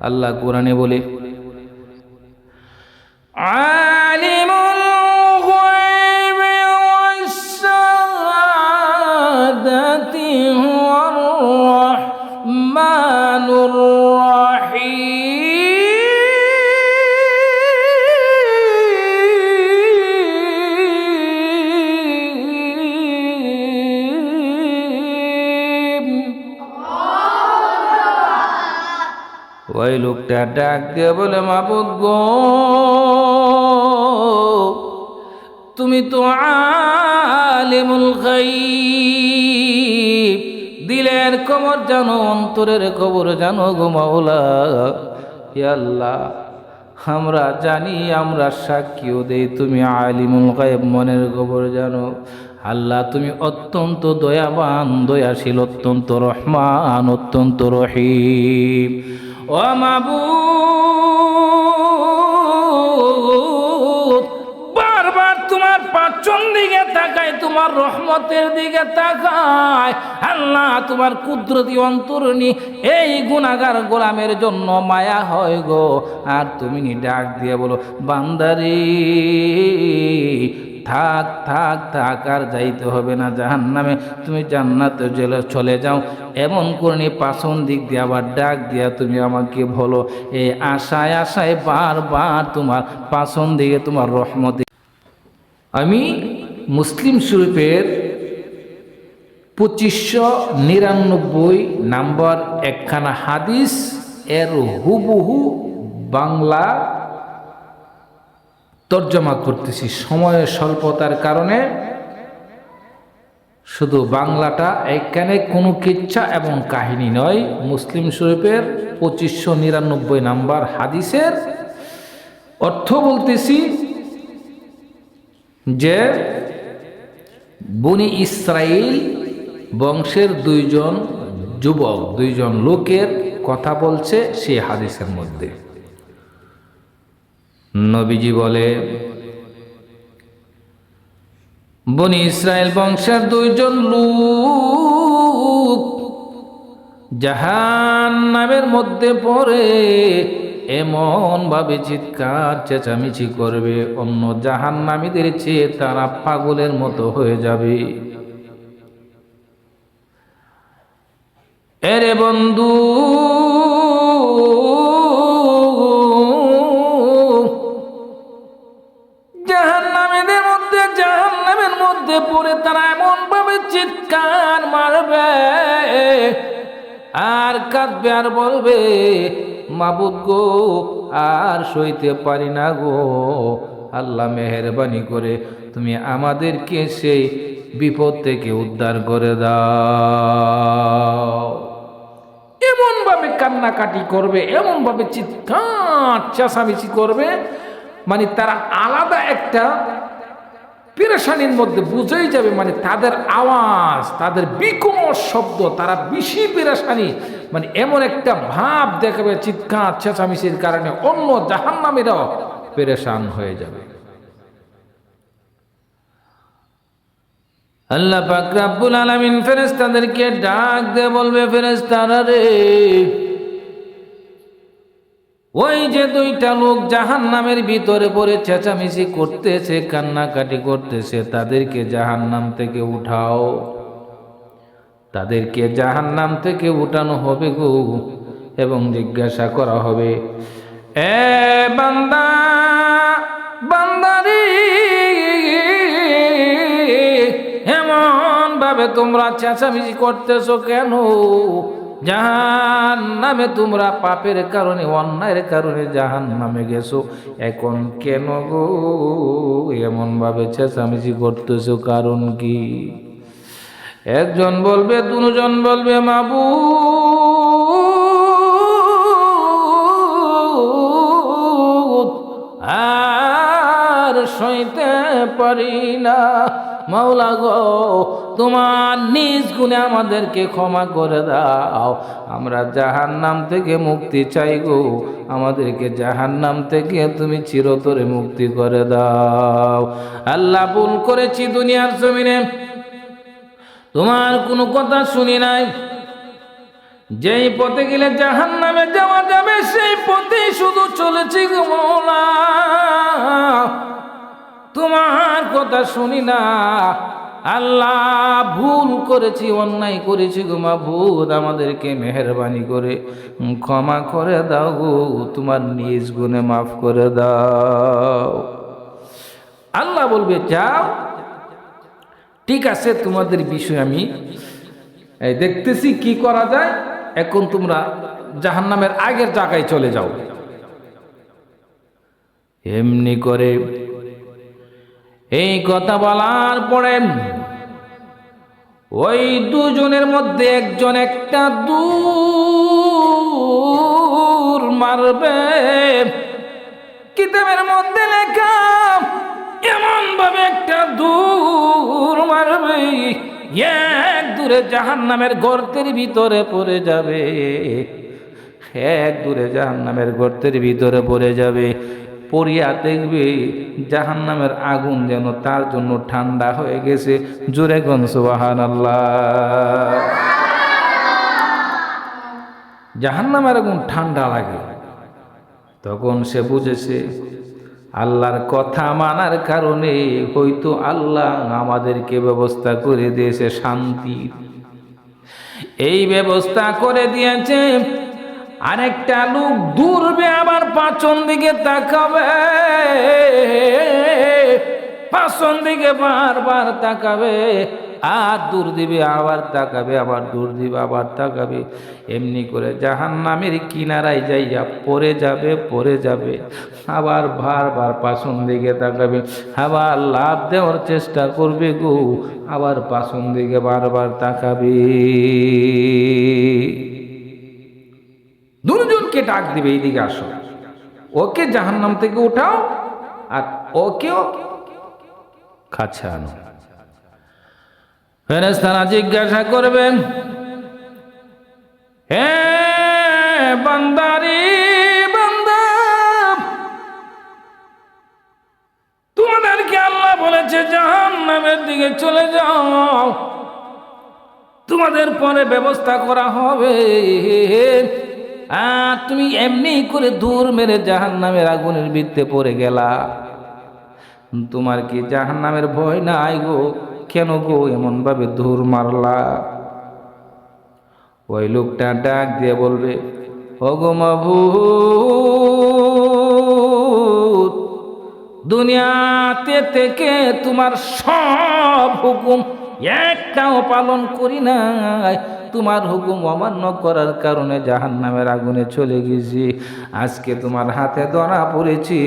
আল্লাহ কোরআনে বলে ওই লোকটা ডাক দিয়ে বলে, মাবুদ গো, তুমি তো আলিমুল গাইব দিলের খবর জানো, অন্তরের খবর জানো গো মাওলা। আল্লাহ, আমরা জানি, আমরা সাক্ষীও দেই, তুমি আলিমুল গায়েব মনের খবর জানো। আল্লাহ, তুমি অত্যন্ত দয়াবান, দয়াশীল, অত্যন্ত রহমান, অত্যন্ত রহিম। ও বারবার তোমার পাচন দিকে তাকায়, তোমার রহমতের দিকে তাকায়। আল্লাহ তোমার কুদরতি অন্তরণী, এই গুণাগার গোলামের জন্য মায়া হয় গো। আর তুমি ডাক দিয়ে বলো, বান্দারি থাক থাক থাক, আর যাইতে হবে না জাহান নামে তুমি জান্নাতে জেলে চলে যাও। এমন করনি পাশন দিক দিয়ে, আবার ডাক দিয়া তুমি আমাকে বলো। এই আশায় আশায় বারবার তোমার পাশন দিকে তোমার রহমতে। আমি মুসলিম শরীফের পঁচিশশো নিরানব্বই নাম্বার একখানা হাদিস, এর হুবহু বাংলা তর্জমা করতেছি সময়ের স্বল্পতার কারণে। শুধু বাংলাটা এখানে কোনো কিচ্ছা এবং কাহিনী নয়, মুসলিম শরীফের পঁচিশশো নিরানব্বই নাম্বার হাদিসের অর্থ বলতেছি যে, বনি ইসরাইল বংশের দুইজন যুবক, দুইজন লোকের কথা বলছে সেই হাদিসের মধ্যে। নবীজি বলে, বনি ইসরায়েল বংশের দুইজন লোক জাহান নামের মধ্যে পড়ে এমন ভাবে চিৎকার, চেঁচামেচি করবে, অন্য জাহান নামীদের চেয়ে তারা পাগলের মতো হয়ে যাবে। এরে বন্ধু মধ্যে পড়ে, তারা এমন ভাবে চিৎকার মারবে। আর কাঁদবে আর বলবে, মাবুদ গো, আর সইতে পারি না গো। আল্লাহ মেহরবানি করে তুমি আমাদেরকে সেই বিপদ থেকে উদ্ধার করে দাও। এমন ভাবে কান্নাকাটি করবে এমন ভাবে চিৎকার চেঁচামেচি করবে মানে তারা আলাদা একটা পেরেশানির মধ্যে বুঝেই যাবে মানে তাদের আওয়াজ, তাদের বিকম শব্দ, তারা বেশি পেরেশানি। মানে এমন একটা ভাব দেখাবে, চিৎকার, চেঁচামেচির কারণে অন্য জাহান্নামীরাও পেরেশান হয়ে যাবে। আল্লাহ পাক রাব্বুল আলামিন ডাক দিয়ে বলবে, ফেরেশতারা রে ওই যে দুইটা লোক জাহান নামের ভিতরে পড়ে চেঁচামেচি করতেছে, কান্নাকাটি করতেছে, তাদেরকে জাহান নাম থেকে উঠাও। তাদেরকে জাহান নাম থেকে উঠানো হবে গো এবং জিজ্ঞাসা করা হবে, এ বান্দা, বান্দারি এমন ভাবে তোমরা চেঁচামেচি করতেছো কেন? জাহান নামে তোমরা পাপের কারণে, অন্যায়ের কারণে জাহান নামে গেছো। এখন কেন গো? এমন ভাবে চেঁচামেচি করতেছো কারণ কি? একজন বলবে, দুজন বলবে, মাবু, আর সইতে পারি না। মাওলা গো, তোমার নিজ গুণে আমাদেরকে ক্ষমা করে দাও। আমরা জাহান নাম থেকে মুক্তি চাই গো। আমাদেরকে জাহান নাম থেকে তুমি চিরতরে মুক্তি করে দাও। আল্লাহ ভুল করেছি দুনিয়ার জমিনে। তোমার কোনো কথা শুনি নাই। যেই পথে গেলে জাহান নামে যাওয়া যাবে, সেই বলেছি গো মৌলা তোমার কথা শুনি না। আল্লাহ, ভুল করেছি, অন্যায় করেছি গো মাবুদ, আমাদেরকে মেহরবানি করে ক্ষমা করে দাও গো তোমার নিজ গুণে মাফ করে দাও। আল্লাহ বলবে, যাও, ঠিক আছে, তোমাদের বিষয় আমি দেখতেছি কি করা যায়, এখন তোমরা জাহান্নামের আগের জায়গায় চলে যাও। এমনি করে এই কথা বলার পরে ওই দুজনের মধ্যে একজন একটা দূর মারবে। কিতাবের মধ্যে লেখা এমন ভাবে একটা দূর মারবে, এক দূরে জাহান নামের গর্তের ভিতরে পড়ে যাবে, এক দূরে জাহান নামের গর্তের ভিতরে পড়ে যাবে। পড়িয়া দেখবে জাহান নামের আগুন যেন তার জন্য ঠান্ডা হয়ে গেছে। জোরে গন আল্লাহ জাহান নামের আগুন ঠান্ডা লাগে। তখন সে বুঝেছে, আল্লাহর কথা মানার কারণে হয়তো আল্লাহ আমাদেরকে ব্যবস্থা করে দিয়েছে শান্তি। এই ব্যবস্থা করে দিয়েছে আরেকটা লোক দূরবে আবার পাচন দিকে তাকাবে। পাচন দিকে বারবার তাকাবে। আর দূর দিবে, আবার তাকাবে, আবার দূর দিবে, আবার তাকাবে। এমনি করে জাহান নামের কিনারায় যাইয়া পরে যাবে পরে যাবে। আবার বারবার পাশন দিকে তাকাবে। আবার লাভ দেওয়ার চেষ্টা করবে গো। আবার পাশন দিকে বারবার তাকাবে। দুজনকে ডাক দিবে, এইদিকে আসো। ওকে জাহান্নাম থেকে উঠাও আর ওকেও কাছে আনো। ফেরেস্তারা জিজ্ঞাসা করবেন, হে বান্দারি, বান্দা, তোমাদেরকে আল্লাহ বলেছে জাহান্নামের দিকে চলে যাও। তোমাদের পরে ব্যবস্থা করা হবে। আর তুমি এমনি করে দূর মেরে জাহান নামের আগুনের বৃত্তে পড়ে গেলা। তোমার কি জাহান নামের ভয় নাই গো? কেন গো এমন ভাবে দূর মারলা? ওই লোকটা ডাক দিয়ে বলবে, ওগো মাভূত দুনিয়াতে থেকে তোমার সব হুকুম একটাও পালন করি নাই। তোমার হুকুম অমান্য করার কারণে জাহান নামের আগুনে চলে গেছি। আজকে তোমার হাতে ধরা পড়েছি।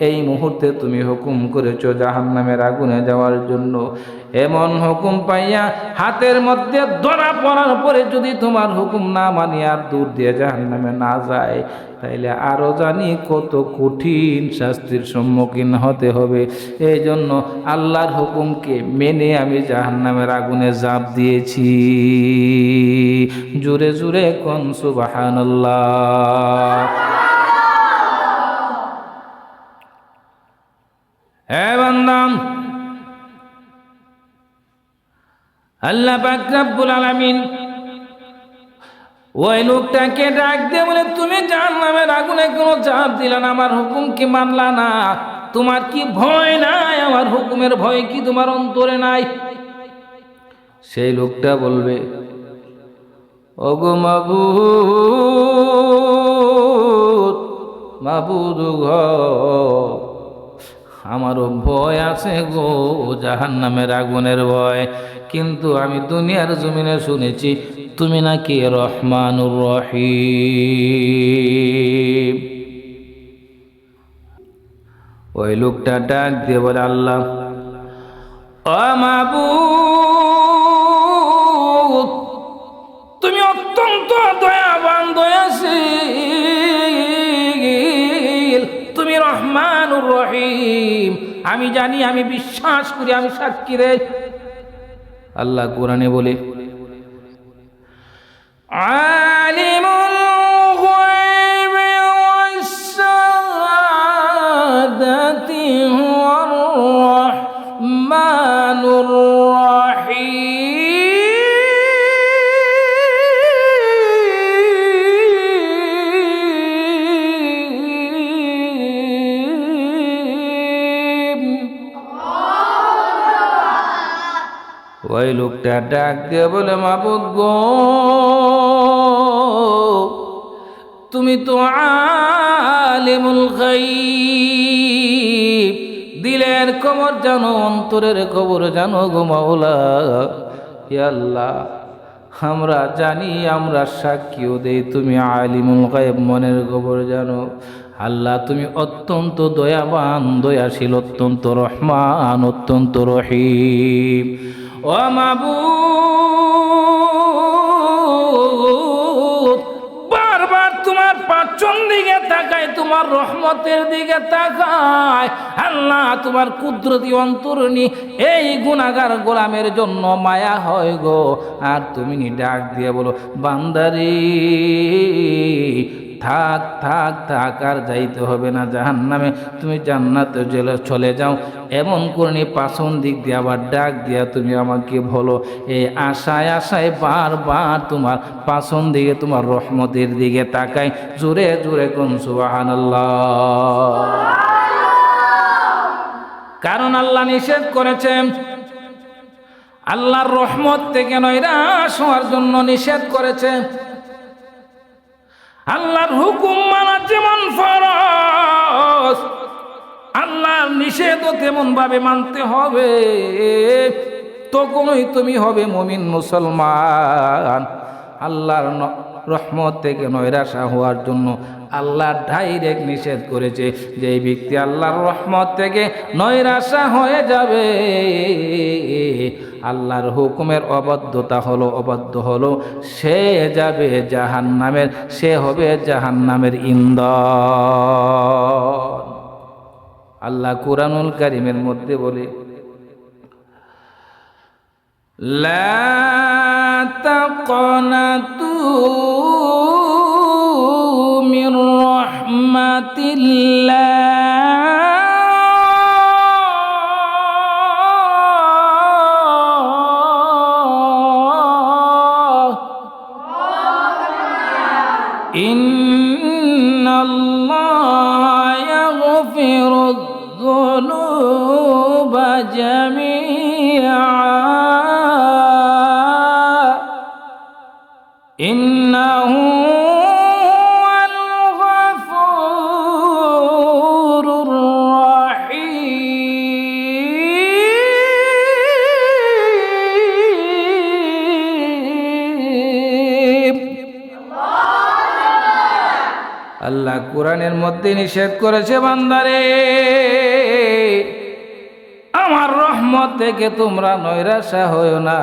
এই মুহূর্তে তুমি হুকুম করেছ জাহান নামের আগুনে যাওয়ার জন্য। এমন হুকুম পাইয়া হাতের মধ্যে ধরা পড়ার পরে যদি তোমার হুকুম না মানি আর দূর দিয়ে জাহান নামে না যায়, তাইলে আরও জানি কত কঠিন শাস্তির সম্মুখীন হতে হবে। এই জন্য আল্লাহর হুকুমকে মেনে আমি জাহান্নামের আগুনে জাপ দিয়েছি। জুরে জুরে কন সুবাহান্লাহ হ্যাঁ বান্দাম আল্লাহ রব্বুল আলামিন ওই লোকটাকে ডাক দিয়ে বলে, তুমি জান নামের আগুনে কোনো চাপ দিলে না, আমার হুকুম কি মানলা না? তোমার কি ভয় নাই? আমার হুকুমের ভয় কি তোমার অন্তরে নাই? সেই লোকটা বলবে, ওগো মাবুদ মাবুদ ঘ আমারও ভয় আছে গো জাহান নামের আগুনের ভয়। কিন্তু আমি দুনিয়ার জমিনে শুনেছি, তুমি নাকি রহমানুর রহি ওই লোকটা ডাক দিয়ে বলে, আল্লাহ অমাবুদ আমি জানি আমি বিশ্বাস করি আমি সাক্ষী রে। আল্লাহ কোরআনে বলে আলিমুল ডাক দিয়ে বলে, মাবুদ গো, তুমি তো আলিমুল গাইব দিলের খবর জানো, অন্তরের খবর জানো গো মাওলা। আল্লাহ, আমরা জানি, আমরা সাক্ষীও দেই, তুমি আলিমুল গায়েব মনের খবর জানো। আল্লাহ, তুমি অত্যন্ত দয়াবান, দয়াশীল, অত্যন্ত রহমান, অত্যন্ত রহিম। ও মাবুদ, বারবার তোমার পাচন দিকে তাকায়, তোমার রহমতের দিকে তাকায়। আল্লাহ তোমার কুদরতি অন্তরণী, এই গুণাগার গোলামের জন্য মায়া হয় গো। আর তুমি ডাক দিয়ে বলো, বান্দারি থাক থাক থাক, আর যাইতে হবে না জাহান নামে তুমি জান্নাতে জেলে চলে যাও। এমন করনি পাশন দিক দিয়ে, আবার ডাক দিয়া তুমি আমাকে বলো এই আশায় আশায় বারবার তোমার পাশন দিকে, তোমার রহমতের দিকে তাকাই। জোরে জোরে কোন সুবাহান কারণ আল্লাহ নিষেধ করেছেন। আল্লাহর রহমত থেকে নৈরাশ হওয়ার জন্য নিষেধ করেছে আল্লাহর হুকুম মানা যেমন ফরজ, আল্লাহর নিষেধও তেমন ভাবে মানতে হবে। তখনই তুমি হবে মমিন, মুসলমান। আল্লাহর রহমত থেকে নৈরাশা হওয়ার জন্য আল্লাহ ডাইরেক্ট নিষেধ করেছে যে ব্যক্তি আল্লাহর রহমত থেকে নৈরাশা হয়ে যাবে। আল্লাহর হুকুমের অবাধ্যতা হলো অবাধ্য হলো সে যাবে জাহান নামের সে হবে জাহান নামের ইন্দর আল্লাহ কুরআনুল কারিমের মধ্যে বলে لا تقنطوا من رحمة الله إنه هو الغفور الرحيم আল্লাহ কোরআনের মধ্যে নিষেধ করেছে বান্দারে আমার রহমত থেকে তোমরা নৈরাশা হয়েও না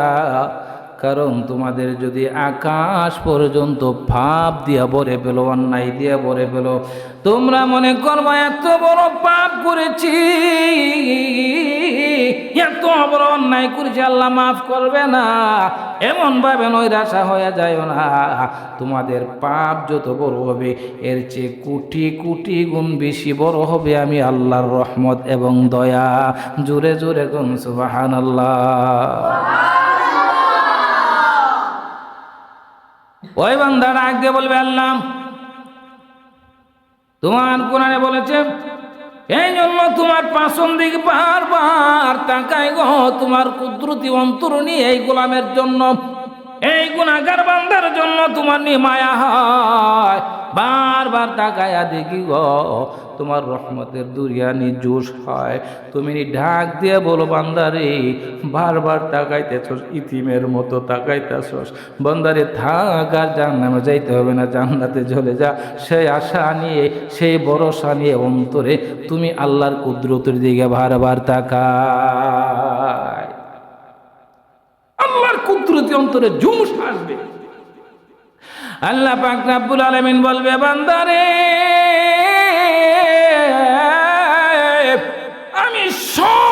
কারণ তোমাদের যদি আকাশ পর্যন্ত ভাব দিয়া ভরে পেল অন্যায় দিয়া ভরে পেল তোমরা মনে করব এত বড় পাপ করেছি, এত বড় অন্যায় করেছি, আল্লাহ মাফ করবে না। এমন ভাবে নৈরাশা হয়ে যায় না। তোমাদের পাপ যত বড় হবে, এর চেয়ে কোটি কোটি গুণ বেশি বড় হবে আমি আল্লাহর রহমত এবং দয়া। জোরে জোরে গুন সুবাহান ওই বান্ধারা আগে বলবে, আল্লাহ, তোমার কোরআনে বলেছে, এই জন্য তোমার পাশন দিকে বারবার তাকাই গো, তোমার কুদ্রুতি অন্তরণী এই গোলামের জন্য, এই গুণাগার বান্ধার জন্য তোমার নিমায়া হয়। বারবার তাকায়া দেখি গ, তোমার রহমতের দুরিয়ানি জোশ হয়। তুমি ঢাক দিয়ে বলো, বান্দারে, বারবার তাকাইতেছস, ইতিমের মতো তাকাইতেছস। বান্দারে, থাক আর জান্নামে যাইতে হবে না, জান্নাতে চলে যা। সেই আশা নিয়ে, সেই ভরসা নিয়ে অন্তরে তুমি আল্লাহর কুদরতের দিকে বারবার তাকায়। আল্লাহর কুদরতি অন্তরে জুমুস আসবে। আল্লাহ পাক রাব্বুল আলামিন বলবে বান্দারে আমি সব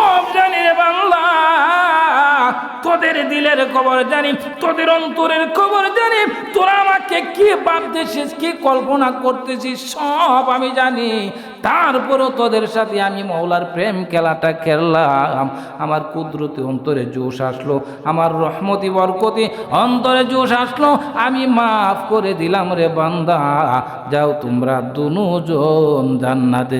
তোদের দিলের খবর জানি, তোদের অন্তরের খবর জানি, তোরা আমাকে কি ভাবতেছিস, কি কল্পনা করতেছিস, সব আমি জানি। তারপরও তোদের সাথে আমি মৌলার প্রেম খেলাটা খেললাম। আমার কুদরতি অন্তরে জোশ আসলো, আমার রহমতি বরকতি অন্তরে জোশ আসলো। আমি মাফ করে দিলাম রে বান্দা, যাও তোমরা দুজন জান্নাতে